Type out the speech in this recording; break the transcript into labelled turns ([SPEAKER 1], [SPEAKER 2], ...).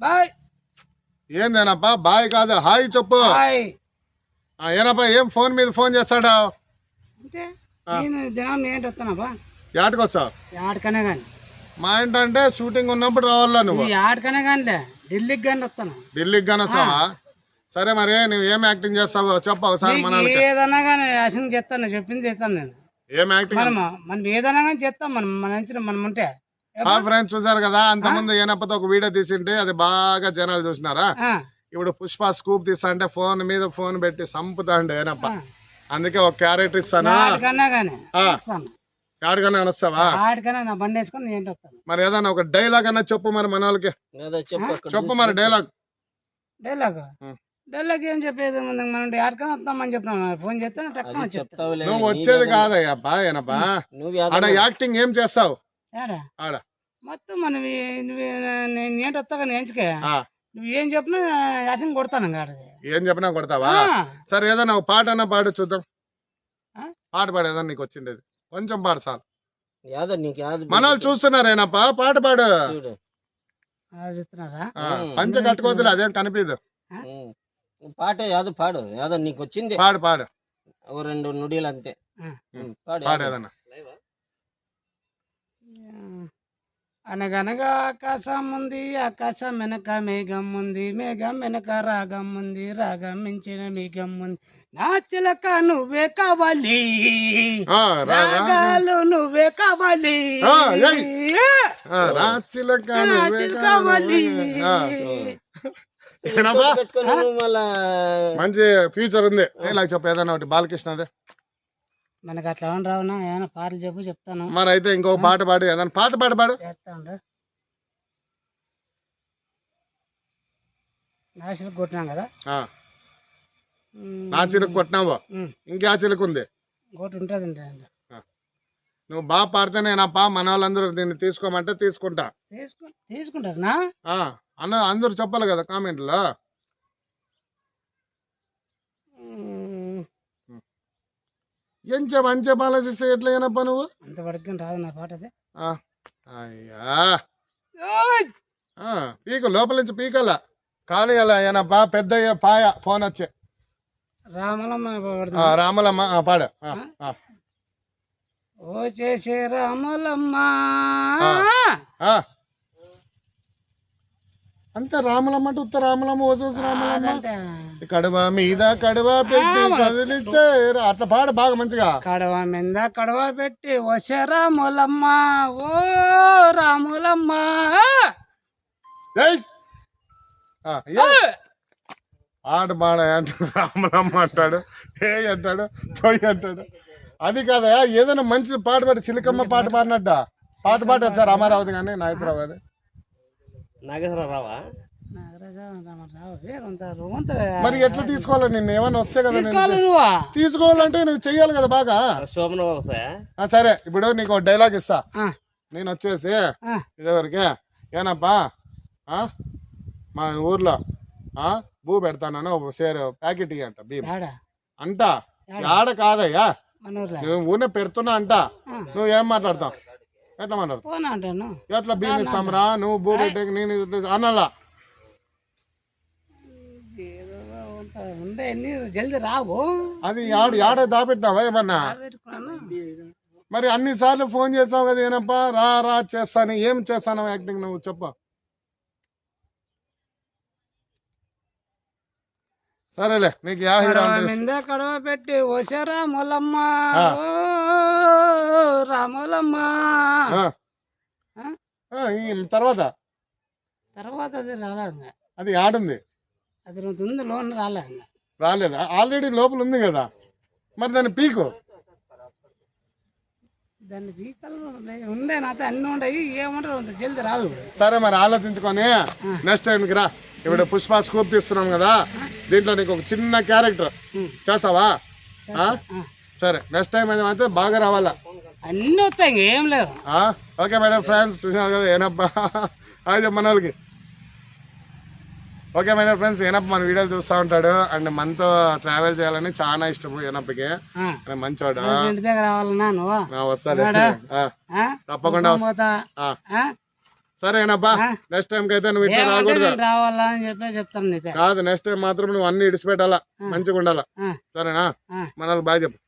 [SPEAKER 1] Bye.
[SPEAKER 2] ఏందేనప్పా bye కాదు hi చెప్పు. ఆ, ఏనప్పా ఏం ఫోన్ మీద ఫోన్ చేస్తాడా?
[SPEAKER 1] అంటే నేను దినం ఏంటి వస్తానబ్బా
[SPEAKER 2] యాటికి వస్తావు
[SPEAKER 1] ఆడకనే కానీ
[SPEAKER 2] మా ఏంటంటే షూటింగ్ ఉన్నప్పుడు రావాలా నువ్వు.
[SPEAKER 1] ఈ ఆడకనే కానిలే ఢిల్లీకి కానీ వస్తాను.
[SPEAKER 2] ఢిల్లీకి గాని వస్తావా? సరే మరి నువ్వు ఏం యాక్టింగ్ చేస్తావో చెప్పు ఒకసారి మన
[SPEAKER 1] ఏదన్నా కానీ యాక్షన్ చేస్తాను చెప్పింది చేస్తాను నేను.
[SPEAKER 2] ఏం యాక్టింగ్?
[SPEAKER 1] మనం మనం ఏదన్నా కానీ చేస్తాం మనం మన నుంచి మనం ఉంటే.
[SPEAKER 2] ఆ ఫ్రెండ్స్ చూసారు కదా అంతకుముందు ఏనప్పతో ఒక వీడియో తీసింటే అది బాగా జనాలు చూసినారా? ఇప్పుడు పుష్ప స్కూప్ తీస్తా అంటే ఫోన్ మీద ఫోన్ పెట్టి సంపుతా అండి ఏనప్ప. అందుకే ఒక క్యారెట్ ఇస్తాను?
[SPEAKER 1] ఆడకన్నా
[SPEAKER 2] వస్తావా? మరి ఏదన్నా ఒక డైలాగ్ అన్నా చెప్పు మరి మన వాళ్ళకి.
[SPEAKER 3] ఏదో చెప్పు
[SPEAKER 2] మరి డైలాగ్
[SPEAKER 1] డైలాగ్. డైలాగ్ ఏం చెప్పేది? ముందు మనం ఆడకన్నా వస్తామని చెప్తున్నాను ఫోన్ చేస్తే
[SPEAKER 2] నువ్వు వచ్చేది కాదయ్యప్పా ఏనప్పా. యాక్టింగ్ ఏం చేస్తావు?
[SPEAKER 1] ఏడా?
[SPEAKER 2] ఆడ.
[SPEAKER 1] మొత్తం మనం నేను ఏంటి వస్తా కానీ ఎంచుకే. నువ్వు ఏం చెప్పినా యాక్షన్ కొడతాను
[SPEAKER 2] ఏం చెప్పినా కొడతావా. సరే ఏదన్నా ఒక పాట అన్నా పాడు చూద్దాం? పాట పాడు ఏదన్నా నీకు వచ్చిండేది. కొంచెం పాడు సార్
[SPEAKER 3] ఏదో నీకు ఏదో
[SPEAKER 2] మన వాళ్ళు చూస్తున్నారేనప్పా? పాట పాడు. పంచ కట్టుకోవద్దులే అదేం కనిపించదు.
[SPEAKER 3] పాట ఏదో పాడు ఏదో నీకు వచ్చింది.
[SPEAKER 2] పాడు పాడు.
[SPEAKER 3] ఓ రెండు నుడిలు అంతే. పాడు
[SPEAKER 2] పాడు
[SPEAKER 3] ఏదో.
[SPEAKER 2] ఏదన్నా
[SPEAKER 1] అనగనగా ఆకాశం ఉంది ఆకాశం వెనక మేఘం ఉంది మేఘం వెనక రాగం ఉంది రాగం మించిన మేఘం ఉంది నా చిలక నువ్వే కావాలి. రాగాలు నువ్వే కావాలి.
[SPEAKER 2] నువ్వే
[SPEAKER 1] చిలక
[SPEAKER 2] కావాలి. మంచి ఫ్యూచర్ ఉంది. ఇలా చెప్పు ఒకటి బాలకృష్ణదే.
[SPEAKER 1] మనకు అట్లా ఏమన్నా రావునా? ఏమైనా పాటలు చెప్పు చెప్తాను.
[SPEAKER 2] మరి అయితే ఇంకో పాట పాడు ఏదన్నా పాట పాట పాడు.
[SPEAKER 1] చేస్తా ఉండు. నాశనం కొట్టినాం కదా?
[SPEAKER 2] ఆ,
[SPEAKER 1] ఉమ్,
[SPEAKER 2] నా చిలుకు కొట్టినావు?
[SPEAKER 1] ఉమ్,
[SPEAKER 2] ఇంకా చిలుకు ఉంది
[SPEAKER 1] ఇంకోటి ఉంటుంది
[SPEAKER 2] నువ్వు బాగా పాడితేనేనప్పా మన వాళ్ళందరూ దీన్ని తీసుకోమంటే తీసుకుంటా.
[SPEAKER 1] తీసుకు తీసుకుంటారునా
[SPEAKER 2] ఆ, అన్న అందరూ చెప్పాలి కదా కామెంట్లో. ఎంచే మంచి ఆలోచిస్తే ఎట్లా ఏనప్పా నువ్వు?
[SPEAKER 1] అంతవరకు రాదు నా పాట అది.
[SPEAKER 2] ఆ, అయ్యా. ఆ, పీకు లోపల నుంచి పీకల కానీ అలా ఏనప్పా పెద్ద పాయ ఫోన్ వచ్చే.
[SPEAKER 1] రామలమ్మ
[SPEAKER 2] ఆ,
[SPEAKER 1] పడుతుంది
[SPEAKER 2] రాములమ్మ ఆ, పాడు. ఆ, ఆ,
[SPEAKER 1] ఓ చేసే రామలమ్మ.
[SPEAKER 2] ఆ. ఆ. అంతే రాములమ్మ అంటే ఉత్త రాములమ్మ ఓసోసు రాములమ్మ. కడువ మీద కడువ పెట్టి కదిలిచ్చే అట్లా పాడు బాగా మంచిగా.
[SPEAKER 1] కడవ మీద కడవ పెట్టి వసే రాములమ్మ ఓ రాములమ్మ.
[SPEAKER 2] ఏయ్! ఆ, ఏ? పాట పాడ అంటాడు రాములమ్మ అంటాడు ఏ అంటాడు తొయ్యి అంటాడు. అది కాదా ఏదైనా మంచి పాట పాడి సిలికమ్మ పాట పాడినట్ట. పాట పాట వచ్చారు రామారావు కానీ నాగేశ్వరరావు
[SPEAKER 3] నాగేశ్వరరావు? రావా
[SPEAKER 2] మరి ఎట్లా తీసుకోవాలి? నిన్ను ఏమైనా వస్తే కదా తీసుకోవాలంటే నువ్వు చెయ్యాలి కదా బాగా.
[SPEAKER 3] శోభన
[SPEAKER 2] సరే ఇప్పుడు నీకు డైలాగ్ ఇస్తా. నేను వచ్చేసి ఇదివరకే ఏనప్పా? మా ఊర్లో ఆ? భూ పెడతానని ఒక షేర్ ప్యాకెట్ అంట భీమ్. అంట. ఆడ కాదయ్యా. నువ్వు ఊరినే పెడుతున్నా అంట. నువ్వు ఏం మాట్లాడతావు? ఎట్లా మాట్లాడతావు
[SPEAKER 1] పోనా అంటాను?
[SPEAKER 2] ఎట్లా భీమ్ ఇస్తాంరా నువ్వు భూ పెట్టే నేను అన్నలా?
[SPEAKER 1] జల్ది రావు.
[SPEAKER 2] అది ఆడు ఆడ దాపెట్టినావా ఏమన్నా? మరి అన్ని సార్లు ఫోన్ చేసావు కదా ఏనప్పా? రా రా చేస్తాను. ఏం చేస్తాను యాక్టింగ్ నువ్వు చెప్పు. సరేలే నీకు యా హీరో
[SPEAKER 1] కడవ
[SPEAKER 2] అంటే ఇష్టం?
[SPEAKER 1] మీద కడవ పెట్టి
[SPEAKER 2] ఆ.
[SPEAKER 1] ఓ రాములమ్మ.
[SPEAKER 2] తర్వాత?
[SPEAKER 1] తర్వాత అది రాలేదు.
[SPEAKER 2] అది ఆడుంది.
[SPEAKER 1] అది ఉంది లోన్ రాలేదు.
[SPEAKER 2] రాలేదా? ఆల్రెడీ లోపల ఉంది కదా. మరి దాని పీకు?
[SPEAKER 1] దాన్ని వీకలు ఉండే నాతో అన్ని ఉండయి ఏమంటారు అంత జల్ది ఇప్పుడు.
[SPEAKER 2] సరే మరి ఆలోచించుకొని నెక్స్ట్ టైంకి రా. ఇప్పుడు పుష్ప స్కూప్ తీస్తున్నాం కదా. దీంట్లో నీకు ఒక చిన్న క్యారెక్టర్. చేస్తావా. సరే నెక్స్ట్ టైం అయితే బాగా రావాలా?
[SPEAKER 1] అన్ని వస్తాయి లేవు.
[SPEAKER 2] ఆ? ఓకే మేడం ఫ్రెండ్స్ చూసినారు కదా ఏనప్పా. అది మన వాళ్ళకి ఓకే మేడం ఫ్రెండ్స్ ఏనప్ప మన వీడియోలు చూస్తూ ఉంటాడు. అండ్ మనతో ట్రావెల్ చేయాలని చాలా ఇష్టం ఏనప్పకి. మంచోడు?
[SPEAKER 1] ఇంటి దగ్గర రావాలన్నా నువ్వు.
[SPEAKER 2] వస్తాడు? తప్పకుండా? సరేనబ్బా
[SPEAKER 1] ఆ.
[SPEAKER 2] నెక్స్ట్ టైం అయితే నువ్వు ఇట్లా రాకూడదు.
[SPEAKER 1] రావాలా అని చెప్పి చెప్తాను
[SPEAKER 2] కాదు నెక్స్ట్ టైం మాత్రం నువ్వు అన్ని ఇడిచిపెట్టాలా. మంచిగా ఉండాలా. సరేనా. మనల్ని బాగా చెప్పు.